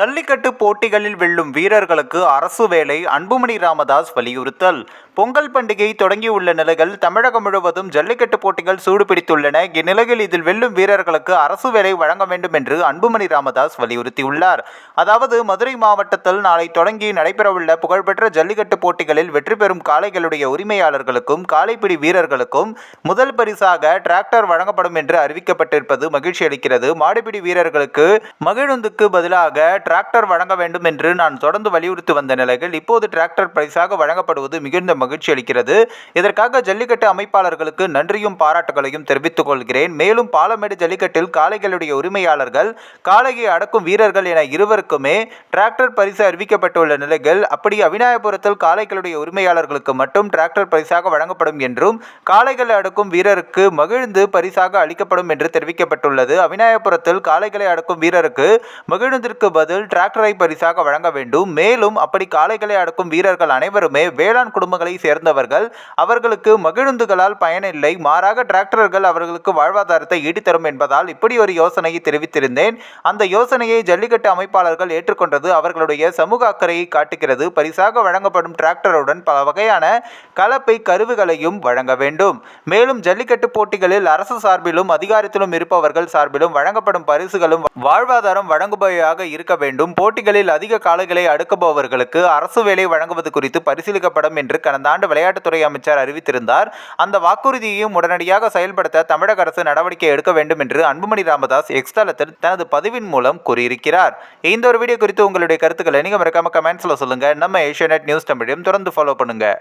ஜல்லிக்கட்டு போட்டிகளில் வெல்லும் வீரர்களுக்கு அரசு வேலை அன்புமணி ராமதாஸ் வலியுறுத்தல். பொங்கல் பண்டிகை தொடங்கியுள்ள நிலையில் தமிழகம் முழுவதும் ஜல்லிக்கட்டு போட்டிகள் சூடுபிடித்துள்ளன. இந்நிலையில் இதில் வெல்லும் வீரர்களுக்கு அரசு வேலை வழங்க வேண்டும் என்று அன்புமணி ராமதாஸ் வலியுறுத்தியுள்ளார். அதாவது மதுரை மாவட்டத்தில் நாளை தொடங்கி நடைபெறவுள்ள புகழ்பெற்ற ஜல்லிக்கட்டு போட்டிகளில் வெற்றி பெறும் காளைகளுடைய உரிமையாளர்களுக்கும் காளைப்பிடி வீரர்களுக்கும் முதல் பரிசாக டிராக்டர் வழங்கப்படும் என்று அறிவிக்கப்பட்டிருப்பது மகிழ்ச்சி அளிக்கிறது மாடுபிடி வீரர்களுக்கு மகிழுந்துக்கு பதிலாக டிராக்டர் வழங்க வேண்டும் என்று நான் தொடர்ந்து வலியுறுத்தி வந்த நிலையில் இப்போது டிராக்டர் பரிசாக வழங்கப்படுவது மிகுந்த மகிழ்ச்சி அளிக்கிறது. இதற்காக ஜல்லிக்கட்டு அமைப்பாளர்களுக்கு நன்றியும் பாராட்டுகளையும் தெரிவித்துக் கொள்கிறேன். மேலும் பாலமேடு ஜல்லிக்கட்டில் காளைகளுடைய உரிமையாளர்கள் காளையை அடக்கும் வீரர்கள் என இருவருக்குமே டிராக்டர் பரிசு அறிவிக்கப்பட்டுள்ள நிலையில் அப்படி அவிநாயபுரத்தில் காளைகளுடைய உரிமையாளர்களுக்கு மட்டும் டிராக்டர் பரிசாக வழங்கப்படும் என்றும் காளைகளை அடக்கும் வீரருக்கு மகிழ்ந்து பரிசாக அளிக்கப்படும் என்று தெரிவிக்கப்பட்டுள்ளது. அவிநாயபுரத்தில் காளைகளை அடக்கும் வீரருக்கு மகிழ்ந்திற்கு பதில் டிராக்டரை பரிசாக வழங்க வேண்டும். மேலும் அப்படி காளைகளை அடக்கும் வீரர்கள் அனைவருமே வேளாண் குடும்பங்களை சேர்ந்தவர்கள். அவர்களுக்கு மகிழுந்துகளால் பயனில்லை. மாறாக டிராக்டர்கள் அவர்களுக்கு வாழ்வாதாரத்தை ஈடித்தரும் என்பதால் இப்படி ஒரு யோசனையை தெரிவித்திருந்தேன். அந்த யோசனையை ஜல்லிக்கட்டு அமைப்பாளர்கள் ஏற்றுக்கொண்டது அவர்களுடைய சமூக அக்கறையை காட்டுகிறது. பரிசாக வழங்கப்படும் டிராக்டருடன் பல வகையான கலப்பை கருவிகளையும் வழங்க வேண்டும். மேலும் ஜல்லிக்கட்டு போட்டிகளில் அரசு சார்பிலும் அதிகாரத்திலும் இருப்பவர்கள் சார்பிலும் வழங்கப்படும் பரிசுகளும் வாழ்வாதாரம் வழங்குபவையாக இருக்க வேண்டும் வேண்டும். போட்டிகளில் அதிக காலங்களை அடுக்குபவர்களுக்கு அரசு வேலை வழங்குவது குறித்து பரிசீலிக்கப்படும் என்று கடந்த ஆண்டு விளையாட்டுத்துறை அமைச்சர் அறிவித்திருந்தார். அந்த வாக்குறுதியையும் உடனடியாக செயல்படுத்த தமிழக அரசு நடவடிக்கை எடுக்க வேண்டும் என்று அன்புமணி ராமதாஸ் எக்ஸ் தளத்தில் தனது பதிவின் மூலம் கூறியிருக்கிறார். இந்த ஒரு வீடியோ குறித்து உங்களுடைய கருத்துக்களை நீங்கள் மறக்காம கமெண்ட்ஸில் சொல்லுங்கள் நம்ம ஏஷியா நியூஸ் தமிழையும் தொடர்ந்து ஃபாலோ பண்ணுங்கள்